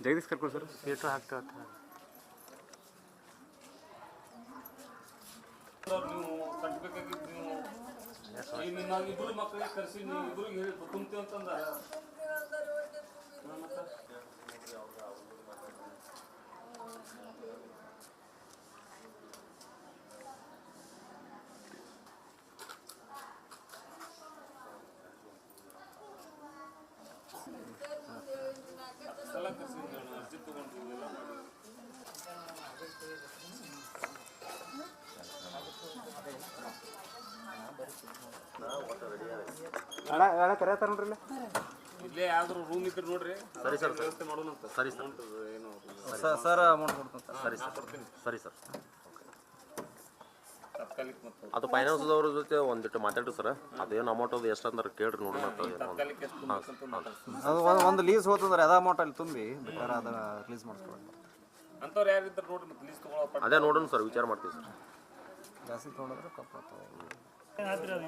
Jagadish ಕರ್ಕೊಳ್ಳಿ sir? Seat ಹಾಕ್ತೇವೆ ನೀವು ಕಟ್ಬೇಕಾಗಿದ್ದು ನೀವು ಇಬ್ರು ಮಕ್ಕಳಿಗೆ ಕರೆಸಿ ನೀವು ಇಬ್ರಿಗೆ ಹೇಳಿ ಕುಂತೀವಿ ಅಂತಂದ ಅಣ್ಣ ಅಣ್ಣ ಕರೆಯತ್ತಾರ ನೋಡ್ರಿ ಇಲ್ಲಿ? ಇಲ್ಲೇ ಯಾವ್ದಾರು ರೂಮ್ ಇದ್ರೆ ನೋಡ್ರಿ. ಸರಿ ಸರ್. ವ್ಯವಸ್ಥೆ ಮಾಡೋಣ ಅಂತ. ಸರಿ ಸರ್. ಏನು ಸರ್ ಅಮೌಂಟ್ ಕೊಡ್ತೀನಿ ಸರಿ. ಸರ್ ಸರಿ. ಸರ್ ತಾತ್ಕಾಲಿಕ ಮತ್ತು ಅದು. ಫೈನಾನ್ಸ್ದವ್ರ ಜೊತೆ ಒಂದಿಟ್ಟು ಮಾತಾಡ್ರಿ ಸರ್. ಅದೇನು ಅಮೌಂಟ್ ಅದು ಎಷ್ಟು ಅಂದ್ರೆ ಕೇಳ್ರಿ ನೋಡೋಣ ಮಾತಾಡ್ತೀನಿ. ಅದು ಒಂದು ಒಂದು ಲೀಸ್ ಹೋತಂದ್ರೆ ಅದ ಅಮೌಂಟ್ ಅಲ್ಲಿ ತುಂಬಿ ಬೇಕಾದ್ರೆ ಅದನ್ನ ರಿಲೀಸ್ ಮಾಡಿಸ್ಕೊಡಿ ಅಂಥವ್ರು ಯಾರಿದ್ದಾರೆ ನೋಡ್ರಿ ಮತ್ತೆ ಲೀಸ್ ತಗೊಳ್ಳೋ ಪಟ್ಟ ಅದೇ ನೋಡೋಣ ಸರ್ ವಿಚಾರ ಮಾಡ್ತೀವಿ ಸರ್. ಜಾಸ್ತಿ ತೊಗೊಂಡ್ರೆ ಕಪ್ಪಾಗ್ತವೆ